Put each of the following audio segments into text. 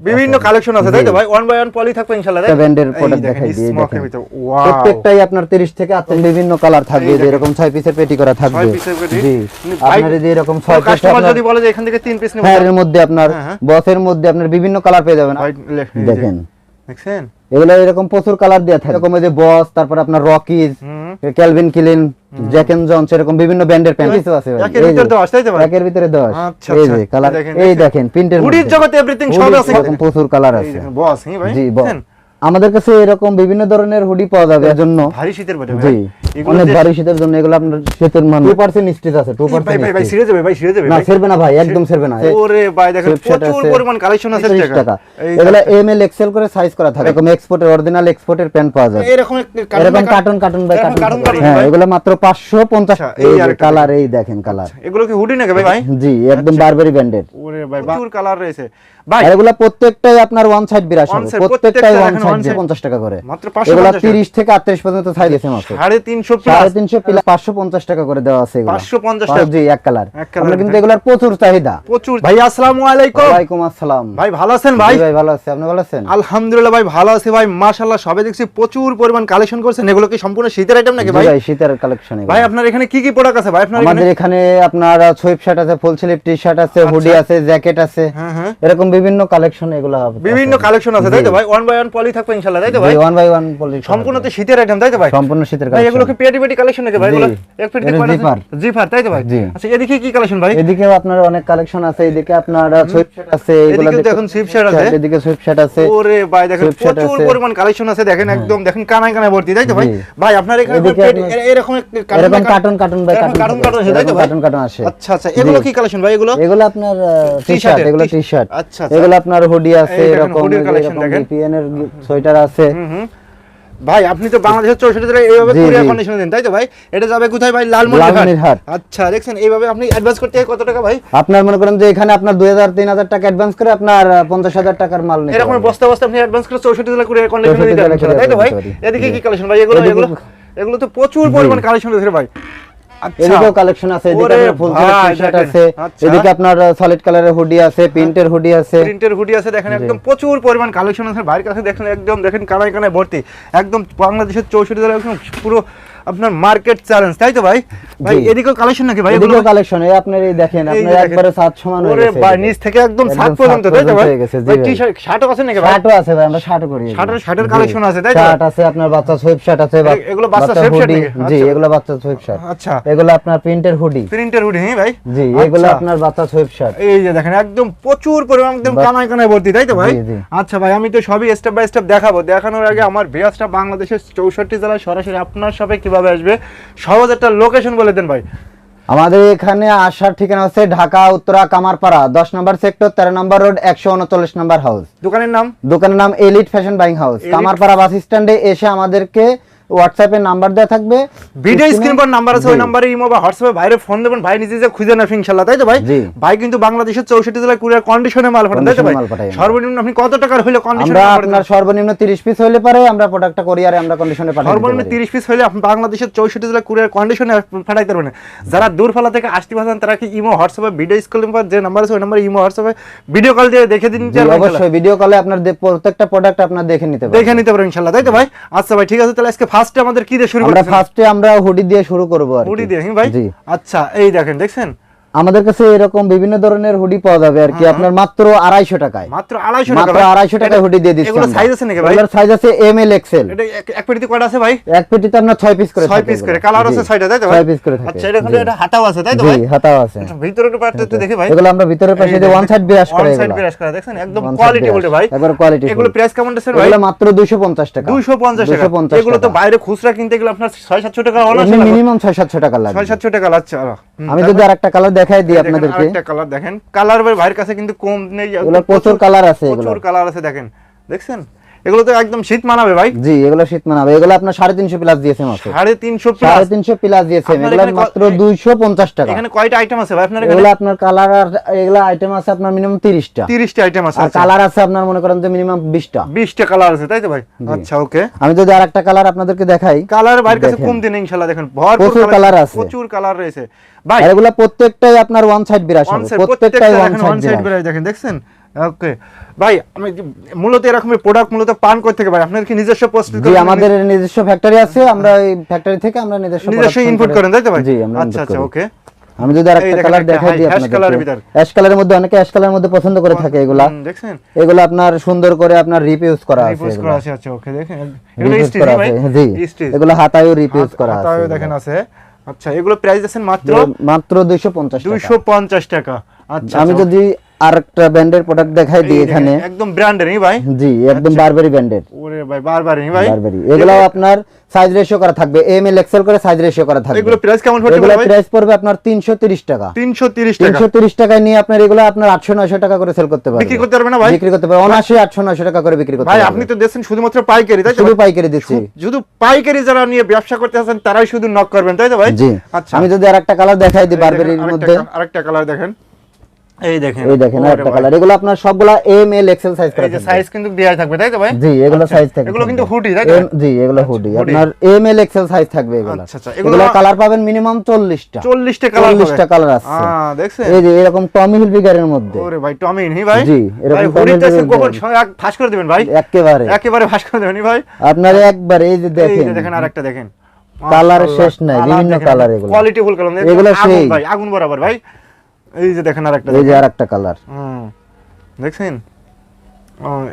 বিভিন্ন কালেকশন আছে তাই তো ভাই? ওয়ান বাই ওয়ান পলি থাকবে ইনশাআল্লাহ তাই ব্র্যান্ডের প্রোডাক্ট দেখাই দিয়ে দেখেন। প্রত্যেকটাই আপনার 30 থেকে 38 বিভিন্ন কালার থাকবে যে দেখেন। এরকম 6 পিসের পেটি করা থাকবে। ছয় পিসের পেটি। জি। মানে আপনার যে এরকম কোনো 6 পিস কাস্টমার যদি বলে যে এখান থেকে তিন পিস নেব হ্যাঁ এর মধ্যে আপনার হ্যাঁ, হ্যাঁ। বসের মধ্যে আপনার বিভিন্ন কালার পেয়ে যাবেন। দেখেন। দেখছেন? এগুলো এরকম প্রচুর কালার দেওয়া থাকে এরকম এই যে বস তারপর আপনার Rockies. Calvin Klein Jack and Jones Jones এরকম বিভিন্ন ব্র্যান্ডের প্যান্ট কিছু আছে। একের এই যে, দশ, তাই তো ভাই? একের ভিতরে 10 আচ্ছা, এই আচ্ছা। যে কালার এই দেখেন। প্রিন্টের হুডির জগতে এভরিথিং সব আছে এরকম প্রচুর কালার আছে বস হ্যাঁ ভাই জি বস? আমাদের কাছে এরকম বিভিন্ন ধরনের হুডি পাওয়া যাবে এর জন্য ভারী শীতের বটে জি। অনেক ভারী শীতের জন্য এগুলো আপনার শীতের মান 2% স্টিচ আছে ভাই ভাই ভাই 2% ছিঁড়ে যাবে ভাই ছিঁড়ে যাবে না ভাই। না ভাই একদম ছেড়বে না। ওরে ভাই দেখেন প্রচুর পরিমাণ কালেকশন আছে 30 টাকা। এগুলো এম এল এক্সেল করে সাইজ করা থাকে এরকম এক্সপোর্টের অরিজিনাল এক্সপোর্টের প্যান্ট পাওয়া যায়। এরকম এরকম by cartoon cartoon by cartoon cartoon cartoon হ্যাঁ এগুলো মাত্র 550 আচ্ছা, এই কালার এই দেখেন। কালার এগুলো কি হুডি নাকি ভাই ভাই? জি একদম বারবারি ব্র্যান্ডের ওরে ভাই প্রচুর কালার রয়েছে। ভাই। এগুলো প্রত্যেকটাই আপনার ওয়ান সাইড বিরাশ প্রত্যেকটাই প্রত্যেকটা ওয়ান দেখেন one সাইড side। 50 টাকা করে। মাত্র 550 এগুলো টাকা। 30 থেকে 38 পর্যন্ত সাইজ আছে মাত্র। সাড়ে তিনশো সাড়ে প্লাস তিনশো প্লাস পাঁচশো পঞ্চাশ টাকা করে দেওয়া আছে এগুলো। 550 টাকা। জি এক কালার। আমরা কিন্তু হ্যাঁ। এগুলার প্রচুর চাহিদা। প্রচুর। ভাই আসসালামু আলাইকুম। ওয়ালাইকুম আসসালাম। ভাই ভালো আছেন ভাই? ভাই ভালো আছে। আপনি ভালো আছেন? আলহামদুলিল্লাহ ভাই ভালো আছি ভাই। মাশাআল্লাহ সবে দেখছি প্রচুর পরিমাণ কালেকশন করছেন। এগুলো কি সম্পূর্ণ শীতের আইটেম নাকি ভাই? ভাই শীতের কালেকশন ভাই আপনার এখানে কি কি প্রোডাক্ট আছে ভাই? আপনার এখানে আমাদের এখানে আপনার সোয়েব শার্ট আছে ফুল স্লিভ টি শার্ট আছে হুডি আছে জ্যাকেট আছে। হ্যাঁ হ্যাঁ। এরকম বিভিন্ন কালেকশন এগুলো বিভিন্ন কালেকশন আছে তাই তো ভাই? ওয়ান বাই ওয়ান পলি থাকবে ইনশাআল্লাহ তাই তো ভাই? ওয়ান বাই ওয়ান সম্পূর্ণ তো শীতের আইটেম তাই তো ভাই? সম্পূর্ণ শীতের ভাই এগুলো কি কালেকশন পেটি পেটি কালেকশন নাকি ভাই? এগুলো এক পেটি zipper। জিফার তাই তো ভাই? আচ্ছা এদিকে কি কালেকশন ভাই? এদিকেও আপনার অনেক কালেকশন আছে এদিকে আপনার শার্ট আছে এগুলো দেখুন shirt আছে। এদিকে শার্ট আছে। ওরে ভাই দেখেন প্রচুর পরিমাণ কালেকশন আছে দেখেন একদম দেখেন কানায় কানায় ভর্তি তাই তো ভাই? ভাই আপনার এখানে এরকম এরকম কার্টুন কার্টুন এরকম কার্টুন কার্টুন কার্টুন আছে তাই তো কার্টুন কার্টুন আসে। আচ্ছা আচ্ছা এগুলো কি কালেকশন ভাই এগুলো? এগুলো আপনার টি শার্ট এগুলো টি শার্ট আচ্ছা, আচ্ছা। এগুলো আপনার হুডি আছে এরকম এরকম। VPN এর সোয়েটার আছে। ভাই আপনি তো বাংলাদেশের চৌষট্টি জেলায় এইভাবে কুরিয়ার। কন্ডিশনে দেন তাই তো ভাই? এটা যাবে কোথায় ভাই? লালমনিরহাট। আচ্ছা দেখছেন এইভাবে আপনি অ্যাডভান্স করতে কত টাকা ভাই? আপনার মনে করেন যে এখানে আপনার দুই হাজার তিন হাজার টাকা অ্যাডভান্স করে আপনার পঞ্চাশ হাজার টাকার মাল নিতে এরকম বস্তা বস্তা আপনি অ্যাডভান্স করে চৌষট্টি জেলা কুরিয়ার কন্ডিশনে 64 দিতে জেলা পারবেন তাই তো ভাই। এদিকে কি কালেকশন ভাই? এগুলো এগুলো এগুলো তো প্রচুর পরিমাণ কালেকশন রয়েছে ভাই। এদিকেও কালেকশন আছে এদিকে আপনার ফুল টি শার্ট আছে আচ্ছা। এদিকে আপনার সলিড কালারের হুডি আছে প্রিন্টের হুডি আছে। প্রিন্টের হুডি আছে দেখেন একদম প্রচুর পরিমাণ কালেকশন আছে। বাইরের কাছে দেখেন একদম দেখেন কানায় কানায় ভর্তি। একদম বাংলাদেশের চৌষট্টি জেলা একদম পুরো আপনার মার্কেট চ্যালেঞ্জ তাই তো ভাই ভাই এদিকেও কালেকশন নাকি ভাই এদিকেও কালেকশন এই আপনার এই দেখেন আপনার একবারে সাত সমান হয়ে গেছে ভাই নিচ থেকে একদম সাত পর্যন্ত তাই তো ভাই ভাই ভাই। টি-শার্ট আছে নাকি ভাই শার্টও আছে ভাই আমরা শার্টও করি এগুলো। শার্টের- শার্টের জি। আছে, তাই তো? শার্ট আছে আপনার বাচ্চা সোয়েব শার্ট আছে এ- এগুলো বাচ্চা হুডি নাকি? জি আচ্ছা। এগুলো বাচ্চা সোয়েব শার্ট আচ্ছা এগুলো আপনার প্রিন্টের হুডি প্রিন্টের হুডি হ্যাঁ ভাই জি এগুলো আচ্ছা। আপনার বাচ্চা সোয়েব শার্ট এই যে দেখেন একদম প্রচুর পরিমাণ একদম। কানায় কানায় ভর্তি তাই তো ভাই। আচ্ছা ভাই আমি তো সবই স্টেপ বাই স্টেপ দেখাবো দেখানোর আগে আমার ভিয়াসটা বাংলাদেশের চৌষট্টি জেলায় সরাসরি আপনার সাথে কীভাবে আসবে? সহজ একটা লোকেশন বলে দেন ভাই। আমাদের এখানে আসার ঠিকানা হচ্ছে ঢাকা উত্তরা কামারপাড়া দশ নম্বর সেক্টর তেরো নম্বর রোড একশো উনচল্লিশ নম্বর হাউস দোকানের নাম? দোকানের নাম elite fashion buying house Kamarpara bus স্ট্যান্ডে এসে আমাদেরকে হোয়াটসঅ্যাপে নাম্বার দেওয়া থাকবে। ভিডিও স্ক্রিন পর নাম্বার আছে ওই নাম্বারে ইমো বা হোয়াটসঅ্যাপে বাইরে ফোন দেবেন ভাই নিজে যে খুঁজে নেবেন ইনশাআল্লাহ তাই তো ভাই? ভাই কিন্তু বাংলাদেশের চৌষট্টি জেলায় কুরিয়ার কন্ডিশনে মাল পাঠান তাই তো ভাই। সর্বনিম্ন আপনি কত টাকার হলে কন্ডিশনে আমরা আপনার সর্বনিম্ন তিরিশ পিস হলে পারে আমরা প্রোডাক্টটা কোরিয়ারে আমরা কন্ডিশনে পাঠাই সর্বনিম্ন তিরিশ পিস হলে আপনি বাংলাদেশের চৌষট্টি জেলা কুরিয়ার কন্ডিশনে পাঠাইতে পারবেন। যারা দূরফালা থেকে আসতে পারছেন তারা কি ইমো হোয়াটসঅ্যাপে ভিডিও স্ক্রিন পর যে নাম্বার আছে ওই নাম্বারে ইমো হোয়াটসঅ্যাপে ভিডিও কল দিয়ে দেখে দিন। অবশ্যই ভিডিও কলে আপনার প্রত্যেকটা প্রোডাক্ট আপনার দেখে নিতে পারবেন। দেখে নিতে পারেন ইনশাআল্লাহ তাই তো ভাই? আচ্ছা ভাই ঠিক আছে তাহলে আজকে ফার্স্টে আমাদের কি দিয়ে শুরু আমরা ফার্স্টে আমরা হুডি দিয়ে শুরু করব আর হুডি দিয়ে ভাই? আচ্ছা এই দেখেন দেখছেন? আমাদের কাছে এরকম বিভিন্ন ধরনের হুডি পাওয়া যাবে আর কি আপনার মাত্র আড়াইশো টাকায়। মাত্র আড়াইশো মাত্র আড়াইশো টাকায় হুডি দিয়ে দিচ্ছি সাইজ আছে নাকি ভাই? সাইজ আছে এম এল এক্সেল এক- পেটিতে কয়টা আছে ভাই? এক পেটিতে আপনার ছয় পিস করে ছয় পিস করে। কালার আছে ছয়টা তাই তো ছয় পিস করে আচ্ছা এটা। এটা হাতাও আছে তাই তো ভাই? হাতাও আছে। ভিতরের পার্টটা একটু দেখে ভাই। এগুলো আমরা ভিতরের পাশে যে ওয়ান সাইড বিরাজ করে ওয়ান সাইড বিরাজ করা দেখছেন? একদম কোয়ালিটি বলতে ভাই। একবার quality এগুলো প্রাইস কেমন আছে ভাই? এগুলো মাত্র 250 টাকা। 250 টাকা। 250 এগুলো তো বাইরে খুচরা কিনতে গেলে আপনার 6 700 টাকা হলো মিনিমাম 6 700 টাকা লাগবে। 6 700 টাকা লাগছে আমি যদি আরেকটা কালার দেখাই দিই দেখেন আপনাদেরকে। আরেকটা কালার দেখেন। কালার ভাই ভাইয়ের কাছে কিন্তু কম নেই এগুলো প্রচুর কালার আছে এগুলো প্রচুর কালার আছে দেখেন। দেখছেন? এগুলো তো একদম শীত মানাবে ভাই। জি এগুলো শীত মানাবে। এগুলো আপনার 350 প্লাস দিয়েছে মাত্র প্লাস 350 প্লাস দিয়েছে এগুলো মাত্র 250 টাকা। এখানে কয়টা আইটেম আছে ভাই? আপনার এগুলো আপনার কালার আর এগুলো আইটেম আছে আপনার মিনিমাম 30টা 30টা আইটেম আছে আর আচ্ছা। কালার আছে আপনার মনে করেন যে মিনিমাম 20টা 20টা কালার আছে তাই তো ভাই? আচ্ছা ওকে আমি যদি আরেকটা কালার আপনাদেরকে দেখাই কালার ভাইয়ের কাছে। কম দিন ইনশাআল্লাহ দেখেন ভরপুর colour আছে। প্রচুর কালার রয়েছে। ভাই এগুলো প্রত্যেকটাই আপনার ওয়ান সাইড সাইড প্রত্যেকটাই ওয়ান সাইড বেরাই দেখেন দেখছেন? ওকে ভাই আমি মূলত এরকম প্রোডাক্ট মূলত পান কই থেকে ভাই? আপনার কি নিজস্ব প্রস্তুত জি আমাদের নিজস্ব ফ্যাক্টরি আছে আমরা এই ফ্যাক্টরি থেকে আমরা নিজস্ব নিজস্ব ইনপুট করেন তাই তো ভাই? জি আমরা আচ্ছা আচ্ছা ওকে আমি যদি আরেকটা কালার দেখাই দিই। আপনাদের অ্যাশ কালারের মধ্যে অনেকে অ্যাশ কালারের মধ্যে পছন্দ করে থাকে এগুলা। দেখছেন? এগুলো আপনার সুন্দর করে আপনার রিপিউজ করা আছে এগুলা। করা আছে আচ্ছা ওকে দেখেন। এগুলো স্টিচ ভাই? জি। এগুলো হাতায়ও রিপিউজ করা আছে হাতায়ও দেখেন আছে। আচ্ছা এগুলো প্রাইস আছেন মাত্র? মাত্র 250 টাকা। 250 টাকা। আচ্ছা আমি আচ্ছা, যদি আরেকটা ব্র্যান্ডের প্রোডাক্ট দেখাই দিই এখানে। একদম ব্র্যান্ডের নি ভাই? জি একদম বারবারি ব্র্যান্ডের ওরে ভাই বারবার নি ভাই? বারবারি এগুলো আপনার সাইজ রেশিও করা থাকবে। এম এল এক্সেল করে সাইজ রেশিও করা থাকবে। এগুলো প্রাইস কেমন পড়ছে এগুলো ভাই? প্রাইস পড়বে আপনার 330 টাকা। 330 টাকা। 330 টাকায় নিয়ে আপনার এগুলো আপনার 800 900 টাকা করে সেল করতে পারবেন। বিক্রি করতে পারবে না ভাই? বিক্রি করতে পারবেন। অনায়াসে 800 900 টাকা করে বিক্রি করতে ভাই আপনি তো দেখছেন শুধুমাত্র পাইকারি তাই তো শুধু? পাইকারি দিচ্ছি। শুধু পাইকারি যারা নিয়ে ব্যবসা করতে আছেন তারাই শুধু নক করবেন তাই তো ভাই? জি। আচ্ছা। আমি যদি আরেকটা কালার দেখাই দিই বারবারির মধ্যে। আরেকটা কালার দেখেন। এই দেখেন এই দেখেন কালার এগুলো আপনার সবগুলা এম এল এক্সেল সাইজ করা এই থাকবে। সাইজ কিন্তু দেয়া থাকবে তাই তো ভাই? জি এগুলো আচ্ছা, সাইজ থাকবে এগুলো কিন্তু হুডি তাই তো জি এগুলো হুডি আপনার এম এল এক্সেল সাইজ থাকবে এগুলো। আচ্ছা, আচ্ছা, এগুলো- কালার পাবেন মিনিমাম 40টা 40 টা কালার 40টা কালার আছে। হ্যাঁ দেখছেন? এই যে এরকম টমি মধ্যে। ওরে ভাই টমি নি ভাই? জি, এরকম টমি কখন ফাঁস করে দিবেন ভাই। একেবারে। একেবারে ফাঁস করে দেবেন ভাই। আপনার একবার এই যে এই দেখেন যে দেখেন। আরেকটা দেখেন। কালার শেষ নাই, বিভিন্ন কালার এগুলো। কোয়ালিটি ফুল কালার এগুলো সেই। আগুন বরাবর ভাই। এই যে দেখেন আরেকটা এই যে আরেকটা কালার হুম, দেখছেন?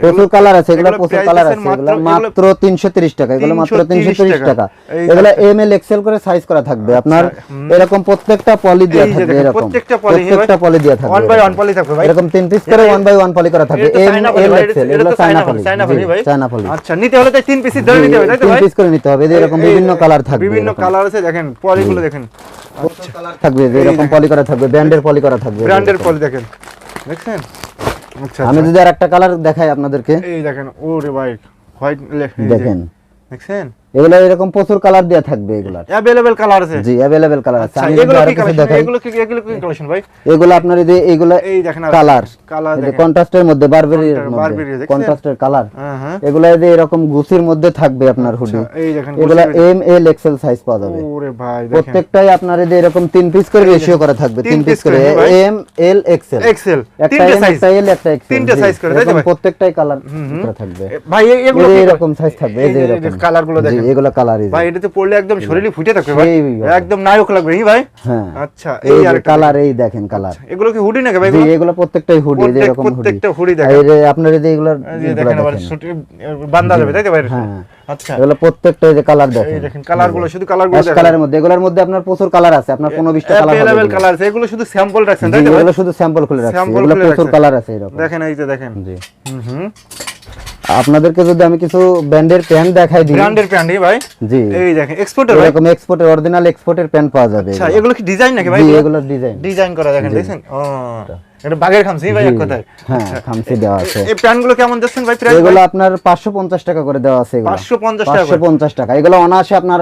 প্রচুর কালার আছে এগুলো প্রচুর কালার আছে এগুলো মাত্র 330 টাকা এগুলো মাত্র 330 330 টাকা। এগুলো এম এল এক্সেল করে সাইজ করা থাকবে। আপনার এরকম প্রত্যেকটা পলি থাকবে এরকম। প্রত্যেকটা পলি থাকবে One by এরকম। one poly থাকবে ভাই। এরকম পিস করে ওয়ান বাই ওয়ান পলি করা থাকবে। এম এল এক্সেল এগুলো চায়না পলি চায়না poly ভাই। চায়না পলি আচ্ছা নিতে হলে তাই ধরে নিতে হবে তাই তো ভাই? পিস করে নিতে হবে। এরকম বিভিন্ন কালার থাকবে বিভিন্ন কালার আছে দেখেন পলিগুলো দেখেন। থাকবে এরকম পলি করা থাকবে ব্র্যান্ডের পলি করা থাকবে ব্র্যান্ডের পলি দেখেন দেখছেন? আচ্ছা আমি আচ্ছা। যদি আর একটা কালার দেখাই আপনাদেরকে। এই দেখেন ওরে ভাই হোয়াইট দেখেন। দেখছেন? এগুলো এরকম প্রচুর কালার দেওয়া থাকবে এগুলার। অ্যাভেলেবেল কালার আছে। জি অ্যাভেলেবেল কালার আছে। এগুলো কি কালেকশন এগুলো কি এগুলো কি কালেকশন ভাই? এগুলো আপনার এই যে এইগুলো এই দেখেন কালার কালার এই কন্ট্রাস্টের মধ্যে বারবেরির মধ্যে? কন্ট্রাস্টের কালার হ্যাঁ হ্যাঁ। এগুলো এই যে এরকম গুছির মধ্যে থাকবে আপনার হুডি আচ্ছা, এই দেখেন এগুলো এম এল এক্সেল সাইজ পাওয়া যাবে। ওরে ভাই দেখেন। প্রত্যেকটাই আপনার এই যে এরকম তিন পিস করে রেশিও করা থাকবে তিন পিস করে এম এল এক্সেল এক্সেল একটা সাইজ একটা এল একটা এক্সেল তিনটে size করে, তাই ভাই? প্রত্যেকটাই কালার করা থাকবে। ভাই এগুলো এরকম সাইজ থাকবে এই যে এরকম। কালারগুলো জি দেখেন। এগুলো কালার ভাই এটাতে পড়লে একদম শরীরে ফুটে থাকবে ভাই। একদম নায়ক লাগবে হি ভাই? হ্যাঁ। আচ্ছা এই আর কালার এই দেখেন কালার এগুলো কি হুডি নাকি ভাই এগুলো? প্রত্যেকটাই হুডি এই এরকম হুডি প্রত্যেকটা হুডি দেখেন এই যে আপনার এই এগুলো দেখেন আবার দেখেন। বান্দা যাবে তাই তো ভাই? হ্যাঁ। আচ্ছা। এগুলো প্রত্যেকটা এই যে কালার এই দেখেন দেখেন কালারগুলো শুধু কালারগুলো কালারের মধ্যে এগুলোর মধ্যে আপনার প্রচুর কালার আছে আপনার 15 20টা কালার অ্যাভেলেবল এগুলো। কালার আছে এগুলো শুধু স্যাম্পল রাখছেন তাই তো এগুলো শুধু স্যাম্পল খুলে রাখছি। Sample এগুলো প্রচুর কালার আছে এরকম। দেখেন এই যে দেখেন। জি। হুম হুম। আপনাদেরকে যদি আমি কিছু ব্র্যান্ডের প্যান্ট দেখাই দিই। ব্র্যান্ডের প্যান্ট ভাই? জি। এই দেখেন এক্সপোর্টার ভাই। এরকম এক্সপোর্টের অরিজিনাল এক্সপোর্টের প্যান্ট পাওয়া যাবে আচ্ছা এগুলো। কি ডিজাইন নাকি ভাই? জি এগুলো ডিজাইন ডিজাইন করা দেখেন দেখেন? ও। এটা বাগের খামছি ভাই এক কথায়। হ্যাঁ খামসি দেওয়া আছে। এই প্যান্ট কেমন দিচ্ছেন ভাই প্রাইস এগুলো আপনার 550 টাকা করে দেওয়া আছে এগুলো। 550 টাকা 550 টাকা। এগুলো অনায়াসে আপনার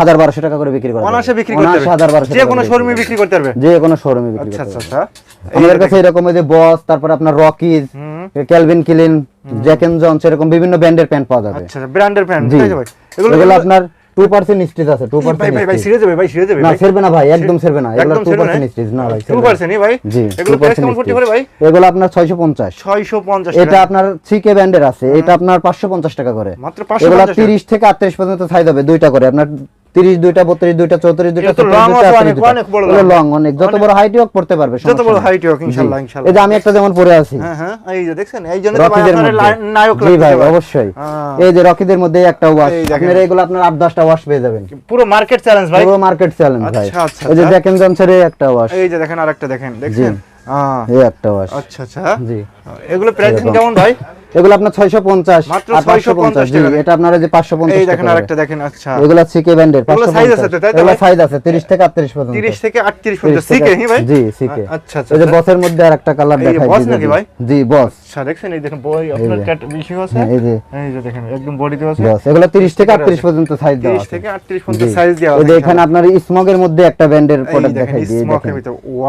1200 টাকা করে বিক্রি করা। বিক্রি করতে অনায়াসে পারবে। যে কোনো শোরুমে বিক্রি বিক্রি করতে পারবে। যে কোনো শোরুমে বিক্রি আচ্ছা করতে আচ্ছা আচ্ছা। আমাদের কাছে এরকম যে বস তারপর আপনার Rockies Calvin Klein Jack and Jones এরকম বিভিন্ন ব্র্যান্ডের প্যান্ট পাওয়া যাবে। আচ্ছা ব্র্যান্ডের প্যান্ট ভাই? এগুলো আপনার 2% স্টিচ আছে 2% ভাই ভাই ভাই যাবে ভাই ছিঁড়ে যাবে না ছেড়বে না ভাই একদম ছেড়বে না এগুলো একদম ছেড়বে না? 2% স্টিচ না ভাই টু পার্সেন্ট ভাই? জি এগুলো প্রাইস কেমন পড়তে পারে ভাই? এগুলো আপনার 650 ছয়শো পঞ্চাশ এটা আপনার সিকে ব্র্যান্ডের আছে এটা আপনার 550 টাকা করে। মাত্র এগুলো 30 থেকে 38 পর্যন্ত সাইজ হবে দুইটা করে। আপনার 30 দুইটা 32 দুইটা 34 দুইটা 36 দুইটা, অনেক, দুইটা। বড় লং অনেক। যত বড় হাইট হোক পড়তে পারবে যত বড়। হাইট হোক ইনশাআল্লাহ ইনশাআল্লাহ এই যে আমি একটা যেমন পরে আছি। হ্যাঁ হ্যাঁ এই যে দেখছেন এই জন্য নায়ক জি ভাই অবশ্যই। হ্যাঁ। এই যে রকিদের মধ্যে একটা ওয়াশ দেখেন। আপনার এগুলো আপনার 8 10টা ওয়াশ পেয়ে যাবেন। পুরো মার্কেট চ্যালেঞ্জ ভাই। পুরো মার্কেট চ্যালেঞ্জ ভাই। আচ্ছা, আচ্ছা, এই যে আচ্ছা। জ্যাক এন্ড জনসের একটা ওয়াশ এই যে দেখেন আরেকটা দেখেন দেখছেন? হ্যাঁ। এই একটা ওয়াশ আচ্ছা আচ্ছা। জি। এগুলো প্রাইস কেমন ভাই। এগুলো আপনার 650 মাত্র আর 550 জি এটা আপনার এই যে 550 এই দেখেন আরেকটা দেখেন আচ্ছা। এগুলা সিকে আছে তাই এগুলো সাইজ আছে 30 থেকে 38 পর্যন্ত। 30 থেকে 38 পর্যন্ত। হি ভাই? জি সিকে আচ্ছা আচ্ছা এই যে আচ্ছা। বসের মধ্যে আরেকটা কালার দেখাই দিই নাকি ভাই? জি বস আচ্ছা দেখছেন এই দেখেন বই আপনার যে। ক্যাট বেশি আছে? হ্যাঁ, এই যে। এই যে দেখেন একদম বডিতে আছে। বস এগুলো 30 থেকে 38 পর্যন্ত সাইজ দেওয়া 30 থেকে 38 পর্যন্ত সাইজ দেওয়া এই আছে এখানে আপনার স্মগের মধ্যে একটা ব্যান্ডের প্রোডাক্ট দেখেন দেখাই দিই এই দেখেন।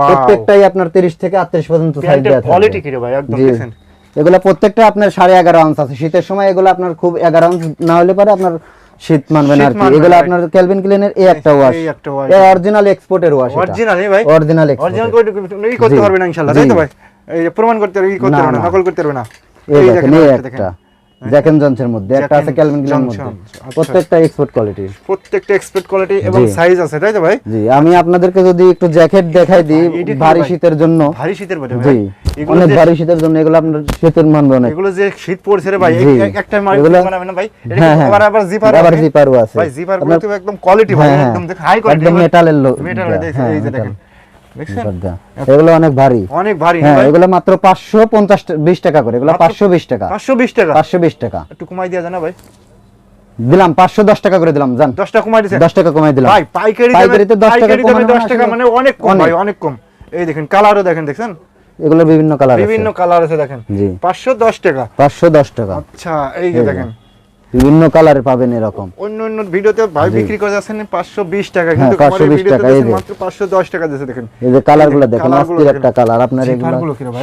প্রত্যেকটাই আপনার 30 থেকে 38 পর্যন্ত সাইজ দেওয়া কোয়ালিটি কি রে ভাই একদম জি। দেখছেন এগুলো প্রত্যেকটা আপনার সাড়ে এগারো আউন্স আছে। শীতের সময় এগুলো আপনার খুব এগারো আউন্স না হলে পরে আপনার শীত মানবে না আর কি। এগুলো আপনার ক্যালভিন ক্লিনের এই একটা ওয়াশ এই অরিজিনাল এক্সপোর্টের ওয়াশ অরিজিনাল ভাই। অরিজিনাল অরিজিনাল এক্সপোর্ট করে করতে পারবে না ইনশাআল্লাহ তাই তো ভাই? এই প্রমাণ করতে পারবে ই করতে পারবে না। নকল করতে পারবে না। এই দেখেন এই একটা। জ্যাকেন জনসের মধ্যে একটা আছে ক্যালভিন ক্লাইনের মধ্যে। আচ্ছা। প্রত্যেকটা এক্সপোর্ট কোয়ালিটির প্রত্যেকটা এক্সপেক্ট কোয়ালিটি এবং সাইজ আছে তাই তো ভাই? জি আমি আপনাদেরকে যদি একটু জ্যাকেট দেখাই দিই কি ভারী শীতের জন্য। ভারী শীতের বটে জি। অনেক ভারী শীতের জন্য এগুলো আপনার শীতের মানবে অনেক। এগুলো যে শীত পড়ছে রে ভাই এক- একটা মার এগুলো- বানাবে না ভাই? এটা হ্যাঁ, হ্যাঁ। আবার আবার জিপার আবার জিপারও আছে। ভাই জিপারগুলো তো একদম কোয়ালিটি ভাই হ্যাঁ। একদম দেখ হাই কোয়ালিটি একদম মেটালের লো মেটাল দেখছেন হ্যাঁ এই যে দেখেন। এগুলো অনেক ভারী। অনেক ভারী হ্যাঁ এগুলো মাত্র পাঁচশো পঞ্চাশ বিশ টাকা করে। এগুলো মাত্র পাঁচশো বিশ টাকা। 520 টাকা? পাঁচশো বিশ টাকা। একটু কমাই দিয়া জানা ভাই? দিলাম পাঁচশো দশ টাকা করে দিলাম জান। 10 টাকা কমাই দিছেন দশ টাকা কমাই দিলাম। ভাই পাইকারি পাইকারিতে দামে 10 টাকা কমানো 10 টাকা মানে অনেক কম। ভাই অনেক কম। এই দেখেন কালারও দেখেন দেখছেন? এগুলো বিভিন্ন কালার বিভিন্ন কালার আছে দেখেন। জি। 510 টাকা। পাঁচশো দশ টাকা। আচ্ছা এই যে দেখেন। বিভিন্ন কালারের পাবেন এরকম। অন্য অন্য ভিডিওতে ভাই বিক্রি করে যাচ্ছেন 520 টাকা হ্যাঁ, কিন্তু আমার এই 520 ভিডিওতে। মাত্র 510 টাকা দিয়েছে দেখেন। এই যে কালারগুলো দেখেন অস্থির একটা কালার আপনার এগুলো?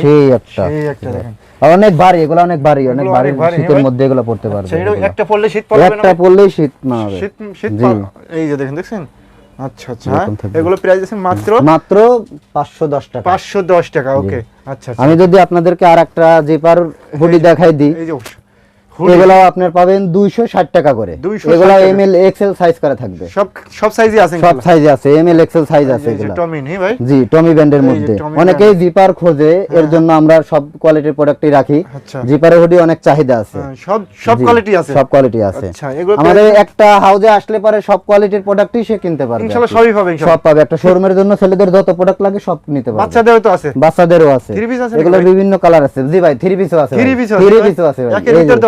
সেই একটা। সেই একটা দেখেন। আর অনেক ভারী এগুলো অনেক ভারী অনেক ভারী শীতের মধ্যে এগুলো পড়তে পারবে একটা পড়লে শীত পড়বে না একটা পড়লেই শীত মানাবে শীত শীত এই যে দেখেন দেখছেন? আচ্ছা আচ্ছা। এগুলো প্রাইস আছে মাত্র মাত্র পাঁচশো দশ টাকা। 510 টাকা ওকে আচ্ছা আচ্ছা। আমি যদি আপনাদেরকে আরেকটা জিপার হুডি দেখাই দিই। এই যে এগুলো আপনার পাবেন দুইশো ষাট টাকা করে। 260 এগুলো। এম এল এক্সেল সাইজ করে থাকবে। সব সব সাইজই আছে সব সাইজে আছে। এম এল এক্সেল সাইজ আছে এগুলো। টমিন হ্যাঁ ভাই? জি টমি ব্যান্ডের মধ্যে। অনেকেই জিপার খোঁজে এর জন্য আমরা সব কোয়ালিটির প্রোডাক্টই রাখি। আচ্ছা। জিপারের হুডি অনেক চাহিদা আছে। হ্যাঁ, সব সব কোয়ালিটি আছে। সব কোয়ালিটি আছে। আচ্ছা আমাদের একটা হাউজে আসলে পরে সব কোয়ালিটির প্রোডাক্টই সে কিনতে পারবে ইনশাআল্লাহ সবই পাবে সব পাবে। একটা শোরুমের জন্য ছেলেদের যত প্রোডাক্ট লাগে সব নিতে পারবে। বাচ্চাদেরও তো আছে। বাচ্চাদেরও আছে। Three piece আছে এগুলো বিভিন্ন কালার আছে। জি ভাই থ্রি পিসও আছে Three piece আছে থ্রি? পিসও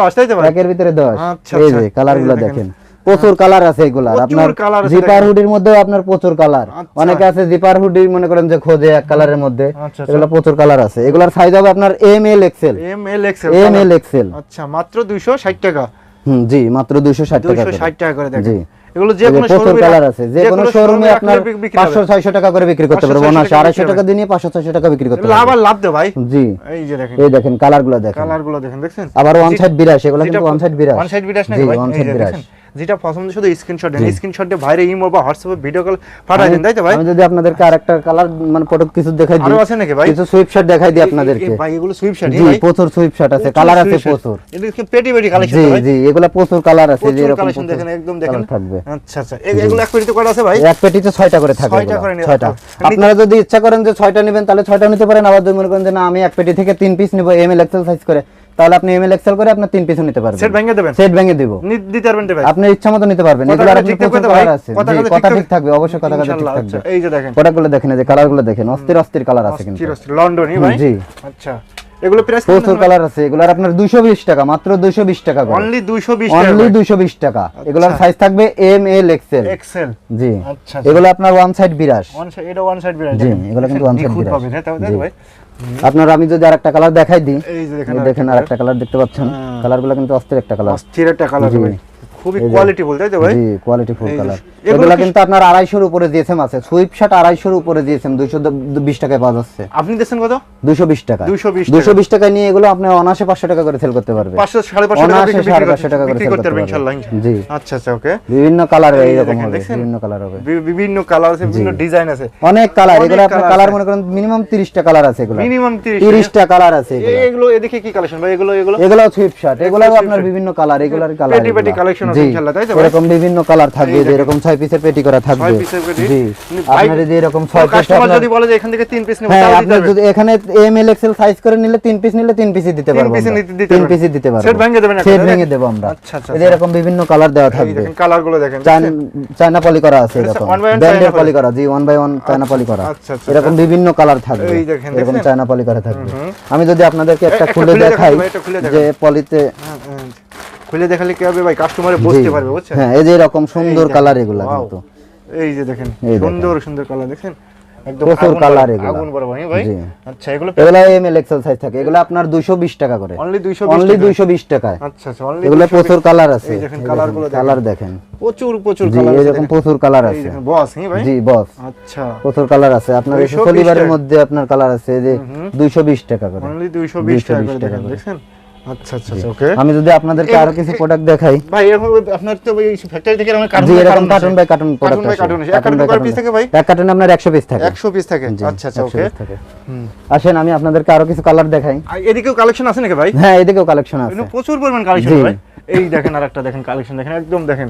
আছে তাই তো একের ভিতরে আচ্ছা, এই আচ্ছা। যে দেখেন। দেখেন। প্রচুর কালার আছে এগুলার। আপনার জিপার হুডির মধ্যেও আপনার প্রচুর কালার। আচ্ছা। অনেকে আছে জিপার হুডি মনে করেন যে খোঁজে এক কালারের মধ্যে। আচ্ছা, আচ্ছা। এগুলো প্রচুর কালার আছে। এগুলার সাইজ হবে আপনার M L XL M L XL M L XL আচ্ছা মাত্র 260 টাকা। হুম জি মাত্র দুইশো ষাট টাকা করে। 260 টাকা করে জি দেখেন। এগুলো যে কোনো শোরুমে কালার আছে যে কোনো শোরুমে আপনার বিক্রি পাঁচশো হবে ছয়শো টাকা করে বিক্রি করতে 500, পারব 600 অনায়াসে টাকা আড়াইশো টাকা দিয়ে নিয়ে পাঁচশো ছয়শো টাকা বিক্রি করতে লাভ পারব আর লাভ দে ভাই। জি। এই যে দেখেন। এই দেখেন কালারগুলো দেখেন। কালারগুলো দেখেন দেখছেন? আবার ওয়ান সাইড বিরাশ এগুলো কিন্তু one side brush. One side brush না ভাই? One side brush. যেটা পছন্দ শুধু স্ক্রিনশট দেন। স্ক্রিনশট দিয়ে ভাইরে ইমো বা হোয়াটসঅ্যাপে ভিডিও কল পাঠাই দেন তাই তো ভাই? আমি যদি আপনাদেরকে আরেকটা কালার মানে প্রোডাক্ট কিছু দেখাই দিই আরও আছে নাকি ভাই? কিছু সুইপ শার্ট দেখাই দিই আপনাদেরকে। ভাই এগুলো সুইপ শার্ট জি প্রচুর সুইপ শার্ট আছে কালার আছে প্রচুর। এটা কি পেটি পেটি কালেকশন ভাই? জি এগুলা প্রচুর কালার আছে যে এরকম কালেকশন দেখেন একদম দেখেন। থাকবে। আচ্ছা আচ্ছা। এগুলো এক পেটিতে কয়টা আছে ভাই? এক পেটিতে ছয়টা করে থাকে ছয়টা এগুলা, করে নিয়ে- ছয়টা। আচ্ছা। আপনারা যদি ইচ্ছা করেন যে ছয়টা নেবেন তাহলে ছয়টা নিতে পারেন। আবার যদি মনে করেন যে না আমি এক পেটি থেকে তিন পিস নিব এম এল এক্সেল সাইজ করে তাহলে আপনি এম এল এক্সেল করে আপনার তিন পিসও নিতে পারবেন। সেট ভেঙে দেবেন। সেট ভেঙে দিব। দিতে পারবেন ভাই। আপনার ইচ্ছা মতো নিতে পারবেন। এগুলো আপনি ঠিক থাকবে প্রচুর ভাই? কথা কথা ঠিক থাকবে? অবশ্যই কথা কথা ঠিক থাকবে। আচ্ছা, এই যে দেখেন। প্রোডাক্টগুলো দেখেন এই যে কালারগুলো দেখেন অস্থির অস্থির কালার আছে কিন্তু। চির অস্থির, লন্ডনই ভাই। জি। আচ্ছা এগুলো প্রাইস প্রচুর কালার আছে। এগুলার আপনার 220 টাকা মাত্র 220 টাকা করে। অনলি 220 টাকা অনলি 220 টাকা। এগুলার সাইজ থাকবে এম এল এক্সেল এক্সেল জি। আচ্ছা এগুলো আপনার one side brush. One side এটা ওয়ান সাইড বিরাজ জি, এগুলো কিন্তু one side বিরাজ। পাবেন হ্যাঁ দেখ ভাই। আপনার আমি যদি আরেকটা কালার দেখাই দিই এই যে দেখেন আরেকটা কালার দেখতে পাচ্ছেন। হ্যাঁ। কালারগুলো কিন্তু অস্থির একটা কালার অস্থির একটা কালার খুবই কোয়ালিটি বলতে তাই তো ভাই? জি কোয়ালিটি ফুল কালার এগুলো কিন্তু আপনার আড়াইশোর উপরে দিয়েছেন আছে সুইপ শার্ট আড়াইশোর উপরে দিয়েছেন দুইশো বিশ টাকায় পাওয়া যাচ্ছে। আপনি দেখছেন কত? দুশো বিশ টাকা। 220 টাকা। দুশো বিশ টাকায় নিয়ে এগুলো আপনি অনাশে পাঁচশো টাকা করে সেল করতে পারবে পাঁচশো সাড়ে পাঁচশো টাকা টাকা করে বিক্রি করতে পারবে। ইনশাল্লাহ জি। আচ্ছা আচ্ছা ওকে বিভিন্ন কালার এই দেখেন, হবে বিভিন্ন কালার হবে। বিভিন্ন কালার আছে বিভিন্ন ডিজাইন আছে। অনেক কালার এগুলো আপনার কালার মনে করেন মিনিমাম তিরিশটা কালার আছে এগুলো। মিনিমাম 30 তিরিশটা কালার আছে এগুলো। এদিকে কি কালেকশন ভাই এগুলো এগুলো। এগুলো সুইপ শার্ট এগুলো আপনার বিভিন্ন কালার এগুলার কালার পেটি পেটি collection আছে ইনশাআল্লাহ, তাই তো এরকম বিভিন্ন কালার থাকবে এই যে দেখেন। এরকম ছয় পিসের পেটি করা থাকবে। ছয় পিসের পেটি। আপনার এই এরকম ছয় পিস কাস্টমার যদি বলে যে এখান থেকে তিন পিস নেব তাও দিতে আপনি এখানে এম এল এক্সেল সাইজ করে নিলে তিন পিস নিলে তিন পিসই দিতে পারব piece-ই দিতে তিন পারবেন। পিসই দিতে পারব। Set ভেঙে দেবেন সেট ভেঙে না? আমরা। আচ্ছা, আচ্ছা, এরকম বিভিন্ন কালার দেওয়া থাকবে। দেখেন কালারগুলো দেখেন চায়না পলি করা আছে এরকম। পলি করা জি বাই ওয়ান চায়না পলি করা। আচ্ছা, আচ্ছা, এরকম বিভিন্ন কালার থাকবে। এই দেখেন, এরকম চায়না পলি করা থাকবে। আমি যদি আপনাদেরকে একটা খুলে দেখাই। যে পলিতে। খুলে দেখালে কি হবে ভাই? কাস্টমারে বুঝতে পারবে বুঝছেন? হ্যাঁ এই যে এরকম সুন্দর কালার এগুলা। কিন্তু। এই যে দেখেন সুন্দর সুন্দর কালার দেখেন? একদম প্রচুর আগুন colour আগুন বড় ভাই? ভাই আচ্ছা এগুলো এগুলা এম এল এক্সেল সাইজ থাকে। এগুলো আপনার 220 টাকা করে। অনলি 220 অনলি টাকা। 220 টাকায়। আচ্ছা আচ্ছা অনলি এগুলো প্রচুর কালার আছে। এই দেখেন কালারগুলো কালার দেখেন। প্রচুর প্রচুর কালার আছে। এরকম প্রচুর কালার আছে। বস হ্যাঁ ভাই? জি বস আচ্ছা। প্রচুর কালার আছে। আপনার এই শনিবারের টাকা। মধ্যে আপনার কালার আছে যে 220 টাকা করে। অনলি 220 টাকা করে। দেখেন আচ্ছা আচ্ছা আচ্ছা ওকে আমি যদি আপনাদেরকে আরও কিছু প্রোডাক্ট দেখাই। ভাই এরকম আপনার তো ওই ফ্যাক্টরি থেকে আমি জি এরকম cartoon by carton product cartoon এক কার্টুন কয় পিস থাকে ভাই? এক কার্টুনে আপনার 100 পিস থাকে। 100 পিস থাকে। আচ্ছা আচ্ছা ওকে আসেন আমি আপনাদেরকে আরও কিছু কালার দেখাই। এদিকেও কালেকশন আছে নাকি ভাই? হ্যাঁ এদিকেও কালেকশন আছে। প্রচুর পরিমাণ কালেকশন ভাই। এই দেখেন আরেকটা দেখেন কালেকশন দেখেন একদম দেখেন।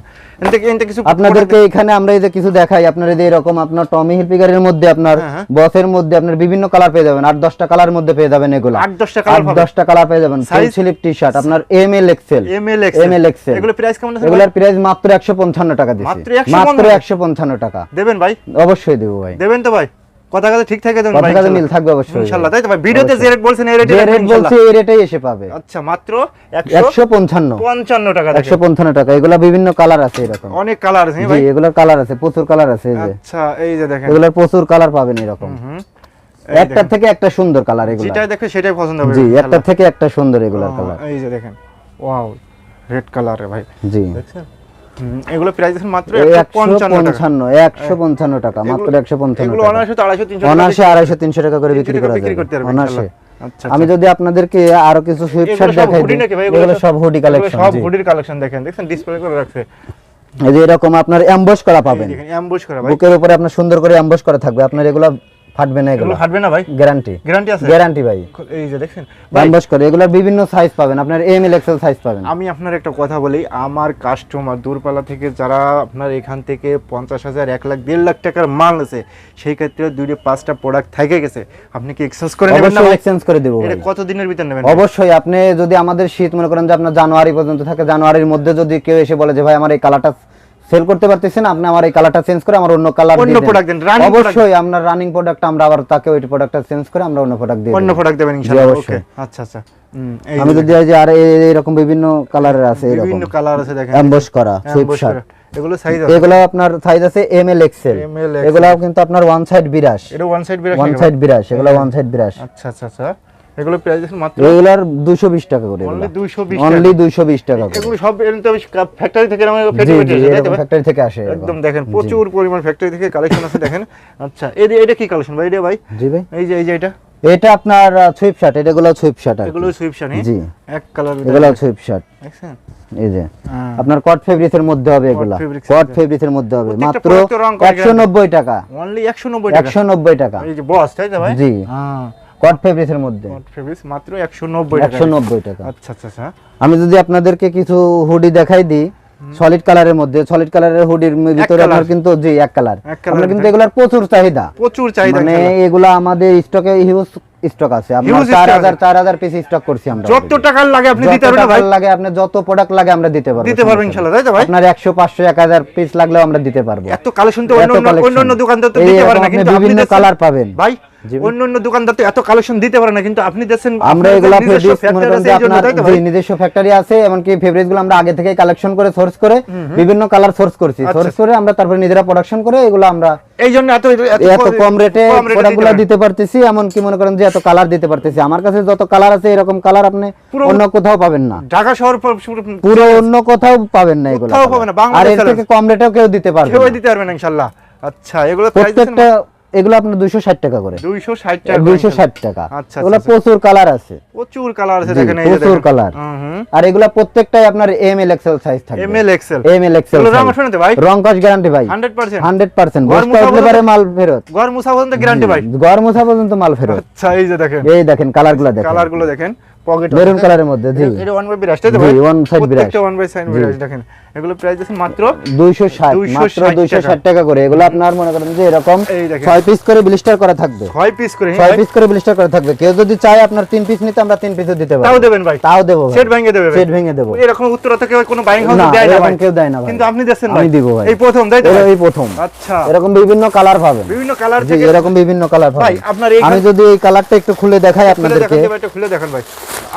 কিছু আপনাদেরকে এখানে আমরা এই যে কিছু দেখাই আপনার এই যে এরকম আপনার টমি হিলপিগারের মধ্যে আপনার হ্যাঁ, হ্যাঁ। বসের মধ্যে আপনার বিভিন্ন কালার পেয়ে যাবেন আট দশটা কালার মধ্যে পেয়ে যাবেন এগুলো। আট দশটা কালার দশটা কালার পেয়ে যাবেন ফুল স্লিপ টি শার্ট আপনার M L XL M L M L XL এগুলো প্রাইস কেমন আছে এগুলোর প্রাইস মাত্র একশো পঞ্চান্ন টাকা দিচ্ছি মাত্র 155 মাত্র একশো পঞ্চান্ন টাকা। দেবেন ভাই? অবশ্যই দেবো ভাই। দেবেন তো ভাই? কথা কথা ঠিক থাকে কথা ইনশাল্লাহ। মিল থাকবে অবশ্যই। ইনশাআল্লাহ তাই তো ভাই? ভিডিওতে যে রেট বলছেন এই রেটে যে রেট বলছি এই রেটেই এসে পাবে। আচ্ছা মাত্র একশো পঞ্চান্ন। 155 টাকা একশো দেখেন পঞ্চান্ন টাকা। এগুলা বিভিন্ন কালার আছে এরকম। অনেক কালার আছে ভাই। এগুলোর কালার আছে প্রচুর কালার আছে এই যে। আচ্ছা এই যে দেখেন। এগুলোর প্রচুর কালার পাবেন এরকম। একটা থেকে একটা সুন্দর কালার এগুলো। যেটা দেখে সেটাই পছন্দ হবে জি একটা থেকে একটা সুন্দর এগুলোর কালার এই যে দেখেন। ওয়াও রেড কালার ভাই। জি। দেখছেন? হুম, এগুলো প্রাইস আছে মাত্র একশো 155 টাকা। টাকা মাত্র একশো পঞ্চান্ন এগুলো টাকা। অনায়াসে তো 250 300 অনায়াসে আড়াইশো তিনশো টাকা করে বিক্রি করা অনায়াসে। ইনশাআল্লাহ। আচ্ছা আমি যদি আপনাদেরকে আরও কিছু দেখাই দিই। এগুলো সব হুডি কালেকশন সব হুডির কালেকশন দেখেন। দেখছেন ডিসপ্লে করে রাখছে। এই যে এরকম আপনার অ্যাম্বস করা পাবেন। দেখেন অ্যাম্বুশ করা ভাই। বুকের উপরে আপনার সুন্দর করে অ্যাম্বস করা থাকবে। আপনার এগুলো ফাটবে না এগুলো হাঁটবে না ভাই? গ্যারান্টি গ্যারান্টি আছে? গ্যারান্টি ভাই। এই যে দেখছেন? ভাই করে বিভিন্ন সাইজ পাবেন আপনার এম এল এক্সেল সাইজ পাবেন। আমি আপনার একটা কথা বলি আমার কাস্টমার দূরপাল্লা থেকে যারা আপনার এখান থেকে পঞ্চাশ হাজার এক লাখ দেড় লাখ টাকার মাল আছে সেই ক্ষেত্রে দুইটা পাঁচটা প্রোডাক্ট থেকে গেছে। আপনি কি এক্সেস করে নেবেন না এক্সচেঞ্জ করে দেবো এটা কত দিনের ভিতর নেবেন অবশ্যই আপনি যদি আমাদের শীত মনে করেন যে আপনার জানুয়ারি পর্যন্ত থাকে জানুয়ারির মধ্যে যদি কেউ এসে বলে যে ভাই আমার এই কালারটা সেল করতে পারতেছেন আপনি আমার এই কালারটা চেঞ্জ করে আমার অন্য কালার অন্য product দেন, product অবশ্যই আমরা রানিং প্রোডাক্ট আমরা আবার তাকে ওই প্রোডাক্টটা চেঞ্জ করে আমরা অন্য প্রোডাক্ট দিই অন্য প্রোডাক্ট দেবেন ইনশাআল্লাহ ওকে আচ্ছা আচ্ছা। আমি যদি যে আর এই- এরকম বিভিন্ন কালারের আছে এরকম বিভিন্ন কালার আছে দেখেন। অ্যাম্বস করা সুইপ শার্ট এগুলো সাইজ আছে। এগুলো আপনার সাইজ আছে এম এল এক্স এল এগুলো কিন্তু আপনার ওয়ান সাইড বিরাশ। এটা one side brush one side brush এগুলো ওয়ান সাইড বিরাশ। আচ্ছা আচ্ছা আচ্ছা। এগুলো প্রাইস মাত্র এগুলার দুশো বিশ টাকা করে অনলি 220 অনলি দুইশো বিশ টাকা এগুলো সব ফ্যাক্টরি থেকে আমার ফ্যাক্টরি থেকে ফ্যাক্টরি থেকে আসে একদম দেখেন প্রচুর পরিমাণ ফ্যাক্টরি থেকে কালেকশন আছে দেখেন। আচ্ছা এই যে- এটা কি কালেকশন ভাই? এটা ভাই? জি ভাই। এই যে এই যে এটা? এটা আপনার সুইপ শার্ট এগুলো সুইপ শার্ট। এগুলো সুইপশন জি। এক কালার এগুলো সুইপ শার্ট এই যে। হ্যাঁ। আপনার কট ফেব্রিক্সের মধ্যে হবে এগুলো। কট। ফেব্রিক্সের মধ্যে। হবে। মাত্র product এর রং করে একশো নব্বই টাকা। অনলি 190 টাকা। একশো নব্বই টাকা। এই যে বস তাই তো ভাই? জি। হ্যাঁ। কট ফেব্রিক্সের মধ্যে। ফেব্রিক্স মাত্র 190 টাকা। একশো নব্বই টাকা। আচ্ছা আচ্ছা আচ্ছা। আমি যদি আপনাদেরকে কিছু হুডি দেখাই দিই সলিড কালারের মধ্যে সলিড কালারের হুডির ভিতরে? আপনার কিন্তু জি এক কালার আমরা কিন্তু এগুলার প্রচুর চাহিদা। প্রচুর চাহিদা মানে। এগুলো আমাদের স্টকে হিউজ স্টক আছে। পিস স্টক করছি আমরা যত already। লাগে আপনি দিতে পারবেন ভাই। লাগে আপনি যত প্রোডাক্ট লাগে আমরা দিতে পারব। দিতে সমস্যা ইনশাআল্লাহ তাই তো ভাই? আপনার একশো পাঁচশো এক হাজার পিস লাগলেও আমরা দিতে পারব। এত কালেকশন তো অন্য অন্য- collection। অন্য অন্য দোকানদার তো দিতে পারে না কিন্তু আপনি বিভিন্ন কালার পাবেন। ভাই। অন্য অন্য দোকানদার তো এত কালেকশন দিতে পারে না কিন্তু আপনি দিচ্ছেন আমরা এগুলা নিজস্ব ফ্যাক্টরি আছে এমনকি ফেব্রিক্সগুলো আমরা আগে থেকে কালেকশন করে সোর্স করে বিভিন্ন কালার সোর্স করছি। আচ্ছা। সোর্স করে আমরা তারপরে নিজেরা প্রোডাকশন করে এগুলো আমরা এই জন্য এত এত কম রেটে কম প্রোডাক্ট দিতে পারতেছি এমনকি মনে করেন যে এত কালার দিতে পারতেছি। আমার কাছে যত কালার আছে এরকম কালার আপনি অন্য কোথাও পাবেন না। ঢাকা শহর পুরো- অন্য কোথাও পাবেন না এগুলো আর এর থেকে কম রেটেও কেউ দিতে পারবে কেউ দিতে পারবেন না ইনশাআল্লাহ আচ্ছা এগুলো প্রত্যেকটা এগুলো আপনার দুইশো ষাট টাকা করে। 260 টাকা দুইশো ষাট টাকা। আচ্ছা, এগুলো আচ্ছা। প্রচুর কালার আছে। প্রচুর কালার আছে দেখেন এই প্রচুর কালার। আর এগুলা প্রত্যেকটাই আপনার এম এল এক্সেল সাইজ থাকবে। M L XL M L XL রং শোনাতে ভাই? রং কস গ্যারান্টি ভাই। 100% হান্ড্রেড পার্সেন্ট। ঘর বস্তা উঠলে পারে মাল ফেরত। ঘর মুসা পর্যন্ত গ্যারান্টি ভাই। ঘর মোছা পর্যন্ত মাল ফেরত। আচ্ছা এই যে দেখেন। এই দেখেন কালারগুলা দেখেন। কালারগুলো দেখেন পকেট মেরুন কালারের মধ্যে জি। এটা ওয়ান বাই বিরাজ তাই তো জি, ভাই? one side বিরাজ। প্রত্যেকটা ওয়ান বাই সাইড বিরাজ দেখেন। এগুলো প্রাইস আছে মাত্র 260 মাত্র দুইশো ষাট টাকা। করে। এগুলো আপনার মনে করেন যে এরকম এই পিস করে ব্লিস্টার করা থাকবে। ছয় পিস করে হ্যাঁ। পিস করে ব্লিস্টার করা থাকবে। কেউ যদি চায় আপনার তিন পিস নিতে আমরা তিন পিসও দিতে তাও দেবেন ভাই। তাও দেবো সেট ভেঙে দেবে সেট ভেঙে দেবো। এরকম উত্তরা থেকে কোনো বাইং হাউস দেয় না ভাই। কেউ দেয় না ভাই। কিন্তু আপনি দিচ্ছেন ভাই। আমি দিব ভাই। এই প্রথম তাই তো এই প্রথম। আচ্ছা। এরকম বিভিন্ন কালার পাবেন। বিভিন্ন কালার থেকে এরকম বিভিন্ন কালার ভাই, আপনার এই আমি যদি এই কালারটা একটু খুলে দেখাই আপনাদেরকে। একটু খুলে দেখান ভাই।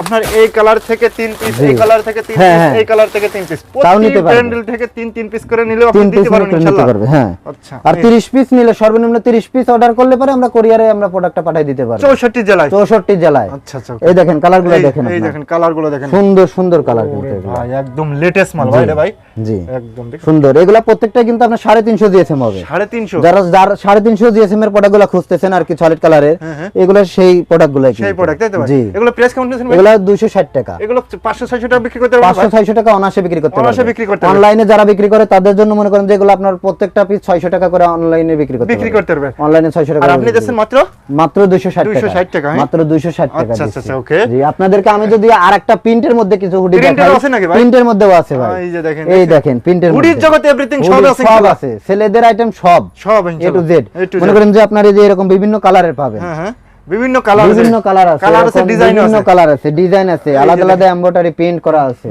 আপনার এই কালার থেকে তিন পিস এই কালার থেকে তিন হ্যাঁ, পিস হ্যাঁ। এই কালার থেকে তিন পিস তাও নিতে। পারবে। থেকে তিন তিন পিস করে নিলেও আপনি দিতে পারবেন ইনশাআল্লাহ পারবে হ্যাঁ। আচ্ছা আর তিরিশ পিস নিলে সর্বনিম্ন তিরিশ পিস অর্ডার করলে পরে আমরা কোরিয়ারে আমরা প্রোডাক্টটা পাঠিয়ে দিতে পারব। চৌষট্টি জেলায়। চৌষট্টি জেলায়। আচ্ছা আচ্ছা এই দেখেন কালার দেখেন এই দেখেন কালার দেখেন। সুন্দর সুন্দর কালার কিন্তু ভাই একদম লেটেস্ট মাল ভাই রে ভাই। জি। একদম সুন্দর এগুলা প্রত্যেকটা কিন্তু আপনার সাড়ে তিনশো জিএসএম হবে। সাড়ে তিনশো। যারা যার সাড়ে তিনশো জিএসএম এর প্রোডাক্ট খুঁজতেছেন আর কি সলিড কালারের। এগুলো সেই প্রোডাক্টগুলো সেই প্রোডাক্ট তাই তো ভাই? এগুলো প্রাইস কেমন দিয়েছেন ভাই? এগুলো দুইশো ষাট টাকা। এগুলো পাঁচশো ছয়শো টাকা বিক্রি করতে পারবেন পাঁচশো ভাই? ছয়শো টাকা অনায়াসে বিক্রি করতে বিক্রি করতে অনলাইনে যারা বিক্রি করে তাদের জন্য মনে করেন যে এগুলো আপনার প্রত্যেকটা পিস ছয়শো টাকা করে অনলাইনে বিক্রি করতে বিক্রি করতে পারবে। অনলাইনে ছয়শো টাকা আর আপনি দিচ্ছেন মাত্র? মাত্র দুইশো ষাট 260 টাকা, হ্যাঁ? মাত্র দুইশো ষাট টাকা আচ্ছা, আচ্ছা, okay. জি আপনাদেরকে আমি যদি আর একটা প্রিন্টের মধ্যে কিছু হুডি দেখাই। আছে নাকি ভাই? প্রিন্টের মধ্যেও আছে ভাই। এই যে দেখেন, এই দেখেন। দেখেন প্রিন্টের হুডির জগতে এভরিথিং সব আছে সব আছে। ছেলেদের আইটেম সব। সব এ টু জেড মনে করেন যে আপনার এই যে এরকম বিভিন্ন কালারের পাবেন। হ্যাঁ হ্যাঁ। বিভিন্ন কালার বিভিন্ন কালার আছে কালার আছে ডিজাইন বিভিন্ন কালার আছে ডিজাইন আছে আলাদা আলাদা এমব্রয়ডারি প্রিন্ট করা আছে।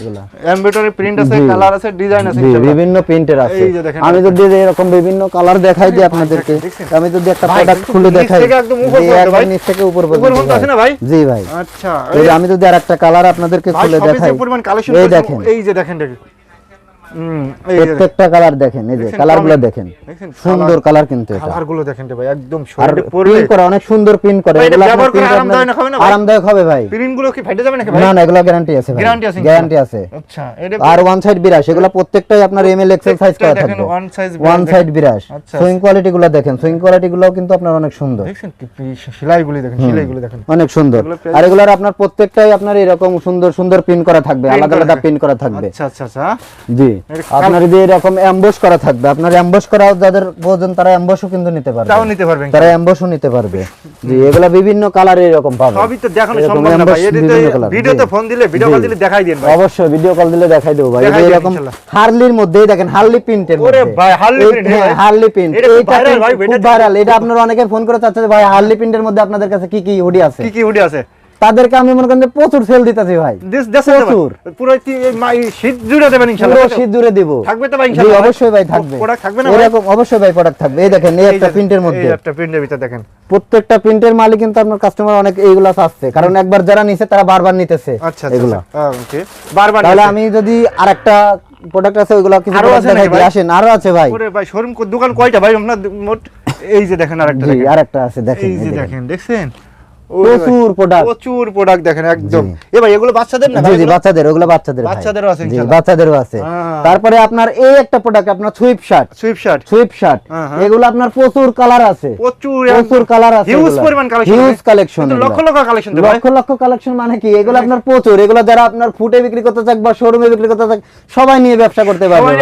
এগুলা। এমব্রয়ডারি প্রিন্ট আছে কালার আছে ডিজাইন আছে বিভিন্ন প্রিন্টের আছে। আমি যদি এরকম বিভিন্ন কালার দেখাই দিই আপনাদেরকে আমি যদি একটা প্রোডাক্ট খুলে দেখাই থেকে একদম উপর পর্যন্ত ভাই। নিচ থেকে উপর উপর পর্যন্ত পর্যন্ত আছে না ভাই? জি ভাই। আচ্ছা এই আমি যদি আরেকটা কালার আপনাদেরকে খুলে দেখাই। এই দেখেন এই যে দেখেন। দেখেন এই যে দেখেন। প্রত্যেকটা কালার দেখেন এই যে দেখছেন কালারগুলো দেখেন। সুন্দর কালার কিন্তু এটা। কালার দেখেন ভাই একদম শরীরে পরলে করে অনেক সুন্দর প্রিন্ট করে। এগুলো আরামদায়ক হবে না ভাই? আরামদায়ক হবে ভাই। প্রিন্ট কি ফাইটে যাবে নাকি ভাই? না না এগুলো গ্যারান্টি আছে ভাই। গ্যারান্টি আছে? গ্যারান্টি আছে। আচ্ছা এটা আর ওয়ান সাইড বিরাশ এগুলো প্রত্যেকটাই আপনার এমএল সাইজ করা থাকবে। One size one side brush. Sewing quality গুলো দেখেন সুইং কোয়ালিটি গুলো কিন্তু আপনার অনেক সুন্দর। দেখেন দেখেন। অনেক সুন্দর। আর এগুলোর আপনার প্রত্যেকটাই আপনার এরকম সুন্দর সুন্দর প্রিন্ট করা থাকবে আলাদা আলাদা প্রিন্ট করা থাকবে। আচ্ছা আচ্ছা আচ্ছা। জি। আপনার যদি এরকম এমবস করা থাকবে আপনার এমবস করাও যাদের প্রয়োজন তারা এমবসও কিন্তু নিতে পারবে। তাও নিতে পারবেন তারা এমবসও নিতে পারবে। জি এগুলা বিভিন্ন কালারে এরকম পাবে সবই তো দেখানো সম্ভব না ভাই। এটা ভিডিওতে ফোন দিলে ভিডিও কল দিলে দেখাই দেন ভাই। অবশ্যই ভিডিও কল দিলে দেখাই দেবো ভাই। যে এরকম হার্লির মধ্যেই দেখেন হার্লি প্রিন্টের ওরে ভাই, হার্লি হ্যাঁ হার্লি প্রিন্ট এইটা ভাইরাল এটা আপনারা অনেকে ফোন করে চাচ্ছে ভাই হার্লি প্রিন্টের মধ্যে আপনাদের কাছে কি কি হুডি আছে? কি কি হুডি আছে? তাদেরকে আমি মনে করেন প্রচুর সেল দিতেছি ভাই। প্রচুর। পুরো শীত জুড়ে দেবেন ইনশাআল্লাহ পুরো শীত দূরে দিব। থাকবে তো ভাই ইনশাআল্লাহ অবশ্যই ভাই থাকবে। প্রোডাক্ট থাকবে না এরকম অবশ্যই ভাই প্রোডাক্ট থাকবে। এই দেখেন এই একটা প্রিন্টের এই মধ্যে। একটা প্রিন্টের ভিতর দেখেন। প্রত্যেকটা প্রিন্টের মালই কিন্তু আপনার কাস্টমার অনেক এইগুলা চাচ্ছে। কারণ একবার যারা নিছে তারা বারবার নিতেছে আচ্ছা এগুলা। আচ্ছা ওকে বারবার তাহলে আমি যদি আরেকটা প্রোডাক্ট আছে ওইগুলো কিছু দেখাই আসেন। আরও আছে ভাই। ওরে ভাই শোরুম দোকান কয়টা ভাই? আপনার মোট এই যে দেখেন আরেকটা দেখেন। আরেকটা আছে দেখেন এই যে দেখেন। দেখছেন? প্রচুর প্রোডাক্ট প্রচুর প্রোডাক্ট দেখেন একদম। এ ভাই এগুলো বাচ্চাদের না জি বাচ্চাদের ওগুলো বাচ্চাদের বাচ্চাদেরও আছে জি বাচ্চাদেরও আছে। হ্যাঁ। তারপরে আপনার এই একটা প্রোডাক্ট আপনার sweep shirt sweep shirt sweep shirt হ্যাঁ, হ্যাঁ। এগুলো আপনার প্রচুর কালার আছে। প্রচুর প্রচুর কালার আছে হিউজ পরিমাণ collection huge collection lakh lakh collection lakh lakh collection মানে কি? এগুলো আপনার প্রচুর। এগুলো যারা আপনার ফুটে বিক্রি করতে চাক বা শোরুমে বিক্রি করতে চাক সবাই নিয়ে ব্যবসা করতে পারবে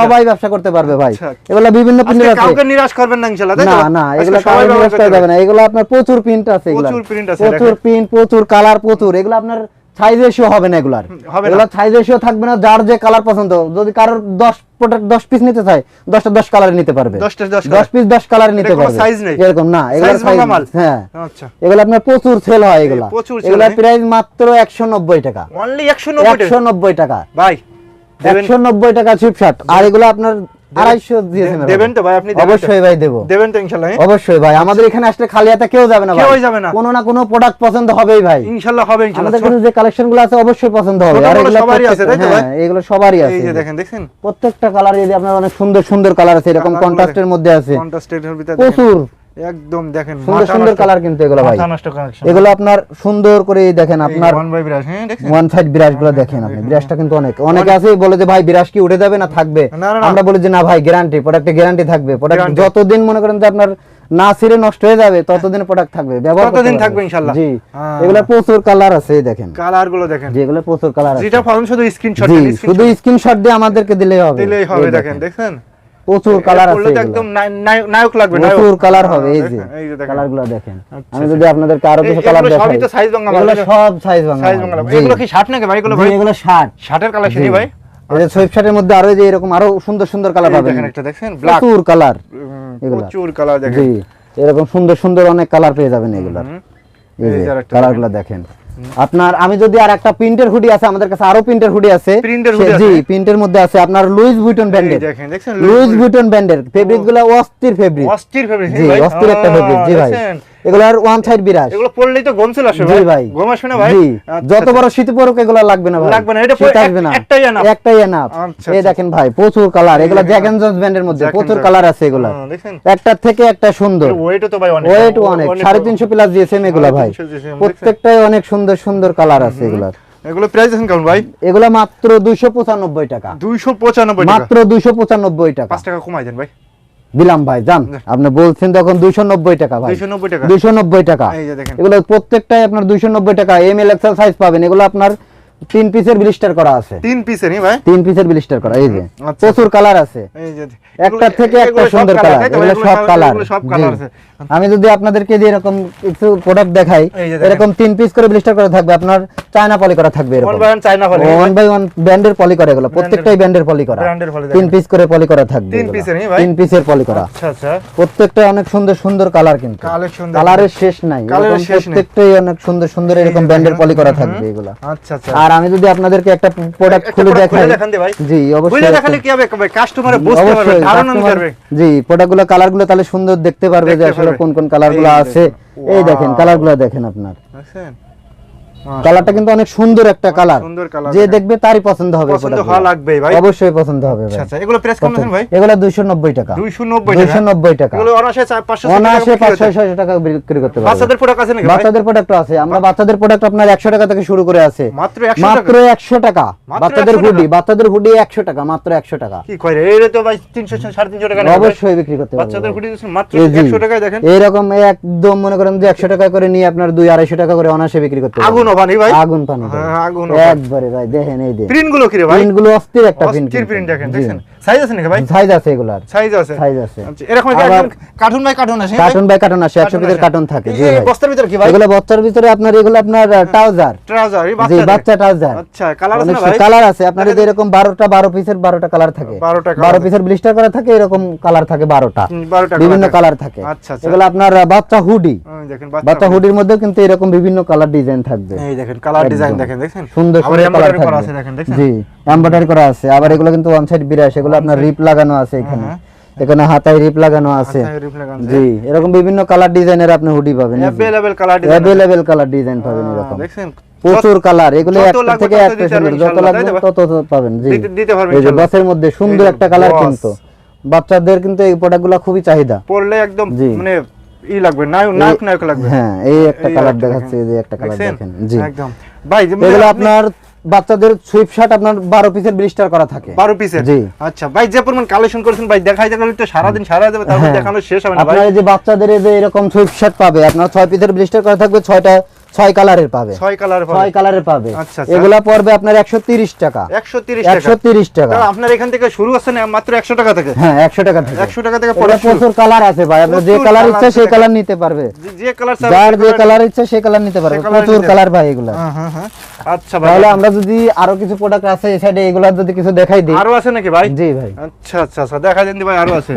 সবাই ব্যবসা করতে পারবে ভাই। আচ্ছা। এগুলো বিভিন্ন আজকে প্রিন্টের আছে। কাউকে নিরাশ করবেন না ইনশাআল্লাহ না না এগুলো ব্যবহার নিরাশ। না। এগুলো আপনার প্রচুর প্রিন্ট আছে এগুলো। প্রচুর print আছে, প্রচুর প্রিন্ট প্রচুর কালার প্রচুর। এগুলো আপনার সাইজ রেশিও হবে না এগুলার। এগুলো সাইজ রেশিও থাকবে না যার যে কালার পছন্দ। যদি কারোর 10 প্রোডাক্ট 10 পিস নিতে চায় 10টা 10 কালারে নিতে পারবে। 10টা 10 10 পিস 10 কালারে নিতে পারবে। size নেই? এরকম না এগুলো সাইজ হ্যাঁ। আচ্ছা। এগুলো আপনার প্রচুর সেল হয় এগুলো। এগুলো? প্রাইস মাত্র 190 টাকা। অনলি 190 টাকা। 190 টাকা। ভাই দেবেন। 190 টাকা চিপ শার্ট আর এগুলো আপনার 250 দিয়েছেন দেবেন তো ভাই আপনি অবশ্যই ভাই দেবো। দেবেন তো ইনশাআল্লাহ হ্যাঁ? অবশ্যই ভাই। আমাদের এখানে আসলে খালি হাতে কেউ যাবে না ভাই। যাবে না। কোনো না কোনো প্রোডাক্ট পছন্দ হবেই ভাই। ইনশাআল্লাহ হবে ইনশাআল্লাহ আমাদের কাছে যে কালেকশনগুলো আছে অবশ্যই পছন্দ হবে। আর এগুলো সবারই আছে, তাই তো প্রত্যেকটা- ভাই? হ্যাঁ এগুলো সবারই আছে এই যে দেখেন দেখছেন? প্রত্যেকটা কালার যদি আপনার অনেক সুন্দর সুন্দর কালার আছে এরকম কন্ট্রাস্টের মধ্যে আছে। কন্ট্রাস্টের ভিতরে প্রচুর। একদম দেখেন সুন্দর সুন্দর কালার কিন্তু এগুলো ভাই। এগুলো আপনার সুন্দর করে দেখেন আপনার ওয়ান হ্যাঁ সাইড বিরাজগুলো দেখেন আপনি। বিরাজটা কিন্তু অনেক অনেকে আছে বলে যে ভাই বিরাজ কি উঠে যাবে না থাকবে। আমরা বলি যে না ভাই গ্যারান্টি প্রোডাক্টে গ্যারান্টি থাকবে। প্রোডাক্ট যতদিন মনে করেন যে আপনার না ছিঁড়ে নষ্ট হয়ে যাবে ততদিন প্রোডাক্ট থাকবে। ব্যবহার ততদিন থাকবে ইনশাআল্লাহ। জি। হ্যাঁ। এগুলো প্রচুর কালার আছে দেখেন। কালারগুলো দেখেন। যেগুলো প্রচুর কালার আছে। যেটা শুধু স্ক্রিনশট জি শুধু স্ক্রিনশট দিয়ে আমাদেরকে দিলেই হবে। দিলেই হবে দেখেন। দেখছেন? প্রচুর কালার আছে এগুলো। একদম নায়ক- লাগবে। প্রচুর কালার হবে এই হ্যাঁ, যে দেখেন, এই যে দেখেন। কালারগুলো দেখেন। আচ্ছা, আমি যদি আপনাদেরকে আরও কিছু কালার এগুলো সবই দেখাই তো ভাঙা মাল, এগুলো এগুলো- সব সাইজ ভাঙা সাইজ বাংলা এগুলো কি শার্ট নাকি ভাই এগুলো ভাই? এগুলো শার্ট শার্টের ভাই? এই যে শার্টের মধ্যে আরও যে এরকম আরও সুন্দর সুন্দর কালার পাবেন। দেখেন একটা দেখছেন ব্ল্যাক প্রচুর কালার এগুলা। প্রচুর কালার দেখেন। জি এরকম সুন্দর সুন্দর অনেক কালার পেয়ে যাবেন এগুলার। হুম। এই যে কালারগুলো দেখেন। আপনার আমি যদি আর একটা প্রিন্টের হুডি আছে আমাদের কাছে আরও প্রিন্টের হুডি আছে। জি প্রিন্টের মধ্যে আছে আপনার লুইস বুইটন এই ব্র্যান্ডের দেখেন দেখেন লুইস বুইটন। ব্র্যান্ডের ফেব্রিকগুলো অস্থির ফেব্রিক অস্থির ফেব্রিক জি, অস্থির একটা ফেব্রিক জি ভাই। এগুলার ওয়ান সাইড বিরাজ। এগুলো পড়লেই তো গম চলে ভাই। ভাই। গম আসবে না ভাই? আচ্ছা, যত আচ্ছা। বড় শীত পড়ুক এগুলো লাগবে না ভাই। লাগবে না, এটা শীত আসবে না। একটাই enough। একটাই এনাফ আচ্ছা, এই। দেখেন ভাই প্রচুর কালার এগুলো জ্যাক এন্ড জন্স ব্র্যান্ডের মধ্যে প্রচুর কালার আছে এগুলা। হ্যাঁ, দেখছেন থেকে একটা সুন্দর। ওয়েটও তো ভাই অনেক ওয়েট অনেক। সাড়ে তিনশো প্লাস জিএসএম এগুলা ভাই। 350 প্রত্যেকটাই অনেক সুন্দর সুন্দর কালার আছে এগুলার এগুলো। প্রাইস কেমন ভাই? এগুলা মাত্র দুইশো পঁচানব্বই টাকা। দুইশো পঁচানব্বই টাকা। মাত্র দুইশো পঁচানব্বই টাকা। পাঁচ টাকা কমাই দেন ভাই। দিলাম ভাই যান আপনি বলছেন তখন দুইশো নব্বই টাকা ভাই। দুইশো নব্বই টাকা। এগুলো প্রত্যেকটাই আপনার দুইশো নব্বই টাকা। এম এল এক্সেল সাইজ পাবেন। এগুলো আপনার তিন পিসের ব্লিস্টার করা আছে। তিন ভাই? তিন পিসের ব্লিস্টার করা এই যে। আচ্ছা, প্রচুর কালার আছে। এই যে একটা থেকে একটা সুন্দর কালার এগুলো সব কালার সব কালার আছে। আমি যদি আপনাদেরকে যে এরকম কিছু প্রোডাক্ট দেখাই। এরকম তিন পিস করে ব্লিস্টার করা থাকবে আপনার চায়না পলি করা থাকবে এরকম। ওয়ান বাই ওয়ান চাইনা ফলে ওয়ান বাই ওয়ান ব্র্যান্ডের পলি করা এগুলো প্রত্যেকটাই ব্র্যান্ডের পলি করা। তিন পিস করে পলি করা থাকবে তিন। পিসের ভাই? তিন পিসের পলি করা। আচ্ছা আচ্ছা। প্রত্যেকটা অনেক সুন্দর সুন্দর কালার কিন্তু। কালারের শেষ নাই। কালারের শেষ নেই। প্রত্যেকটাই অনেক সুন্দর সুন্দর এরকম ব্র্যান্ডের পলি করা থাকবে এগুলা। আচ্ছা আচ্ছা। আর আমি যদি আপনাদেরকে একটা প্রোডাক্ট খুলে দেখাই দেখান ভাই। জি অবশ্যই খুলে দেখালে কি হবে? কাস্টমারে বুঝতে পারবে ধারণা পারবে জি প্রোডাক্টগুলো কালারগুলো তাহলে সুন্দর দেখতে পারবে যে আসলে কোন কোন কালারগুলো আছে। এই দেখেন. কালারগুলো দেখেন আপনার। দেখছেন? কালারটা কিন্তু অনেক সুন্দর একটা কালার। যে দেখবে তারই পছন্দ হবে পছন্দ হওয়া গুলো। ভাই। অবশ্যই পছন্দ হবে আচ্ছা ভাই। আচ্ছা এগুলো প্রেস কেমন আছেন ভাই? এগুলো দুইশো নব্বই টাকা। দুইশো নব্বই দুইশো নব্বই টাকা। এগুলো অনায়াসে চার- পাঁচশো অনায়াসে টাকা পাঁচশো বিক্রি। টাকা করতে পারবে। বাচ্চাদের প্রোডাক্ট আছে নাকি ভাই? বাচ্চাদের প্রোডাক্ট আছে। আমরা বাচ্চাদের প্রোডাক্ট আপনার একশো টাকা থেকে শুরু করে আছে। মাত্র 100 মাত্র টাকা? একশো টাকা। বাচ্চাদের হুডি বাচ্চাদের হুডি একশো টাকা মাত্র একশো টাকা। কি কয় রে? এর তো ভাই তিনশো সাড়ে তিনশো টাকা অবশ্যই বিক্রি করতে পারবে। বাচ্চাদের হুডি মাত্র এই জি। একশো টাকায় দেখেন। এইরকম একদম মনে করেন যে একশো টাকা করে নিয়ে আপনার দুই আড়াইশো টাকা করে অনায়াসে বিক্রি করতে পারবে। ভাই? আগুন পানি হ্যাঁ, আগুন একবারে ভাই দেখেন এই যে। প্রিন্টগুলো কি রে ভাই? প্রিন্টগুলো অস্থির একটা প্রিন্ট অস্থির প্রিন্ট দেখেন দেখছেন? সাইজ আছে নাকি ভাই? সাইজ আছে এগুলার। সাইজ আছে? সাইজ আছে। আচ্ছা, এরকম একদম কার্টুন বাই কার্টুন আছে কার্টুন বাই কার্টুন আসে একশো কার্টুন পিসের কার্টুন থাকে। জি ভাই। বস্তার ভিতর কি ভাই? এগুলো বস্তার ভিতরে আপনার এগুলো আপনার ট্রাউজার ট্রাউজার এই বাচ্চা বাচ্চা ট্রাউজার আচ্ছা কালার আছে না ভাই? কালার আছে। আপনার এরকম বারোটা বারো পিসের বারোটা কালার থাকে। 12টা বারো পিসের ব্লিস্টার করা থাকে এরকম কালার থাকে বারোটা। 12টা বিভিন্ন কালার থাকে। আচ্ছা, আচ্ছা। এগুলো আপনার বাচ্চা হুডি দেখেন বাচ্চা হুডির মধ্যে কিন্তু এরকম বিভিন্ন কালার ডিজাইন থাকবে। এই দেখেন কালার ডিজাইন একদম। দেখেন সুন্দর সুন্দর কালার করা আছে থাকবে দেখেন জি এমব্রয়ডারি করা আছে। আবার এগুলো কিন্তু ওয়ান সাইড বিরাস এগুলো আপনার রিপ লাগানো আছে এখানে। হ্যাঁ। এখানে হাতায় রিপ লাগানো আছে। হাতায় rip লাগানো আছে। জি এরকম বিভিন্ন কালার ডিজাইনের আপনি হুডি পাবেন colour design available colour design পাবেন এরকম। দেখছেন? প্রচুর কালার এগুলো একটা থেকে যত লাগবে তত পাবেন জি। দিতে- দিতে পারবেন এই যে ইনশাআল্লাহ। মধ্যে সুন্দর একটা কালার। কিন্তু। বাচ্চাদের কিন্তু এই প্রোডাক্টগুলো খুবই চাহিদা। পরলে একদম মানে ই লাগবে নায়ক নায়ক লাগবে। হ্যাঁ এই একটা কালার দেখাচ্ছে এই যে একটা কালার দেখেন জি। একদম। ভাই এগুলো আপনার বাচ্চাদের সুইপ শার্ট আপনার বারো পিসের ব্লিস্টার করা থাকে। 12 পিসের জি। আচ্ছা ভাই যে পরিমাণ কালেকশন করেছেন ভাই দেখাই দেখালে তো সারা দিন সারা যাবে তারপর হ্যাঁ। দেখানো শেষ হবে না ভাই। আপনার যে বাচ্চাদের যে এরকম সুইপ শার্ট পাবে আপনার ছয় পিসের ব্লিস্টার করা থাকবে ছয়টা ছয় কালারের পাবে। ছয় কালার ছয় কালারের পাবে। আচ্ছা, আচ্ছা। এগুলা পড়বে আপনার একশো তিরিশ টাকা। 130 একশো তিরিশ টাকা। আপনার এখান থেকে শুরু হচ্ছে না মাত্র 100 টাকা থেকে? হ্যাঁ একশো টাকা থেকে। 100 টাকা থেকে প্রচুর কালার আছে ভাই। আপনার যে কালার ইচ্ছা সেই কালার নিতে পারবে। যে- কালার যার যে কালার ইচ্ছা সেই কালার নিতে পারবে। প্রচুর কালার ভাই এগুলা। হ্যাঁ হ্যাঁ হ্যাঁ। আচ্ছা ভাই। তাহলে আমরা যদি আরও কিছু প্রোডাক্ট আছে এই সাইডে এগুলার যদি কিছু দেখাই দিই। আরও আছে নাকি ভাই? জি ভাই। আচ্ছা আচ্ছা আচ্ছা। দেখা দেন ভাই আরও আছে।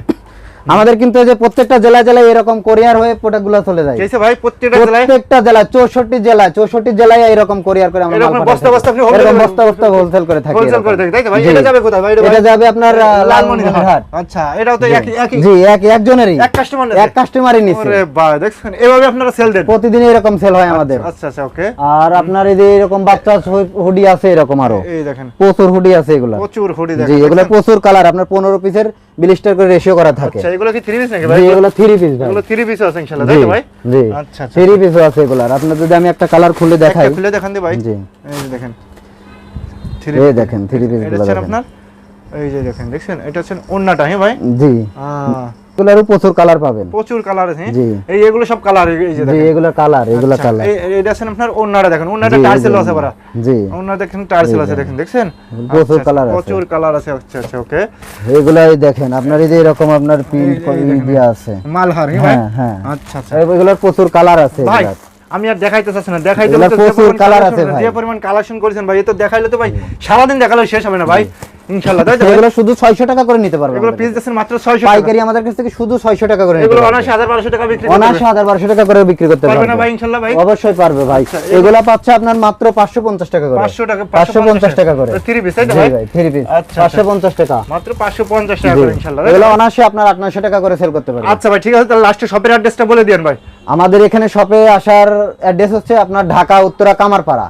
আমাদের কিন্তু এই যে প্রত্যেকটা জেলায় জেলায় এরকম কোরিয়ার হয়ে প্রোডাক্টগুলো চলে যায়। ভাই প্রত্যেকটা জেলায়? প্রত্যেকটা জেলায় চৌষট্টি জেলায় চৌষট্টি জেলায় এরকম কোরিয়ার করে আমরা এরকম বস্তা বস্তা আপনি এরকম বস্তা বস্তা হোলসেল করে থাকি হোলসেল করে থাকি। তাই তো ভাই এটা যাবে কোথায় ভাই? এটা যাবে আপনার লালমনিরহাট। আচ্ছা এটাও তো একই একই জি এক একজনেরই এক কাস্টমার এক কাস্টমারই নিচ্ছে ওরে ভাই দেখছেন? এভাবে আপনারা সেল দেন? প্রতিদিন এরকম সেল হয় আমাদের। আচ্ছা আচ্ছা ওকে আর আপনার এই যে এরকম বাচ্চা হুডি আছে এরকম আরও। এই দেখেন। প্রচুর হুডি আছে এগুলা। প্রচুর হুডি জি দেখেন এগুলো দেখছেন? প্রচুর কালার আপনার পনেরো পিসের বিলিস্টার করে রেশিও করা থাকে। আচ্ছা এগুলো কি 3 পিস নাকি ভাই? এগুলো 3 পিস ভাই। এগুলো 3 পিস আছে ইনশাআল্লাহ তাই তো ভাই? জি। আচ্ছা আচ্ছা। থ্রি পিসও আছে এগুলার। আপনার যদি আমি একটা কালার খুলে দেখাই। একটা খুলে দেখান দি ভাই। জি। এই যে দেখেন। থ্রি এই দেখেন থ্রি পিসগুলো দেখেন। আপনার? এই যে দেখেন দেখছেন? এটা হচ্ছে ওন্নাটা হ্যাঁ ভাই? জি। আহ, এগুলারও প্রচুর কালার পাবেন। প্রচুর কালার আছে হ্যাঁ? এই এগুলো সব কালার এই যে দেখেন। এগুলো কালার এগুলো আচ্ছা, কালার এই- এই- এটা আছে আপনার ওন্নাটা দেখেন ওন্নাটা টার্সেল আছে বড়া। জি। ওন্না দেখেন টার্সেল আছে দেখেন দেখছেন? প্রচুর আচ্ছা, আছে। প্রচুর কালার আছে আচ্ছা আচ্ছা ওকে। এগুলাই দেখেন আপনার এই যে এরকম আপনার প্রিন্ট এই- এই দেখেন। দেওয়া আছে। মালহার হ্যাঁ হ্যাঁ হ্যাঁ। আচ্ছা আচ্ছা। এগুলোর প্রচুর কালার আছে ভাই আমি আর দেখাইতে চাচ্ছি না দেখাইতে যে পরিমাণ কালেকশন করেছেন ভাই এ তো দেখাইলে তো ভাই সারাদিন দেখালে শেষ হবে না ভাই। ইনশাআল্লাহ। তাই তো ভাই? এগুলো শুধু ছয়শো টাকা করে নিতে পারবেন এগুলো আমাদের পিস কাছে। মাত্র ছয়শো পাইকারি আমাদের কাছ থেকে শুধু ছয়শো টাকা করে এগুলো পারবেন অনায়াসে হাজার বারোশো টাকা বিক্রি করতে অনায়াসে টাকা করে বিক্রি করতে পারবে না ভাই ইনশাআল্লাহ ভাই? অবশ্যই পারবে ভাই। পাচ্ছে আপনার মাত্র টাকা করে। পাঁচশো টাকা পাঁচশো পঞ্চাশ টাকা। করে। থ্রি পিস তাই ভাই? ভাই থ্রি পিস পাঁচশো পঞ্চাশ টাকা। মাত্র পাঁচশো পঞ্চাশ টাকা করে ইনশাআল্লাহ এগুলো অনায়াসে আপনার আট টাকা করে সেল করতে পারবেন আচ্ছা ভাই ঠিক আছে তাহলে লাস্টে শপের অ্যাড্রেসটা বলে দিন ভাই। আমাদের এখানে শপে আসার অ্যাড্রেস হচ্ছে আপনার ঢাকা উত্তরা কামারপাড়া।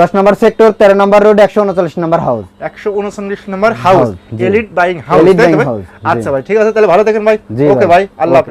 দশ নম্বর সেক্টর তেরো নম্বর রোড একশো উনচল্লিশ নম্বর হাউস একশো উনচল্লিশ number house. Elite buying house? আচ্ছা ভাই ঠিক আছে তাহলে ভালো থাকেন ভাই ওকে ভাই। আল্লাহ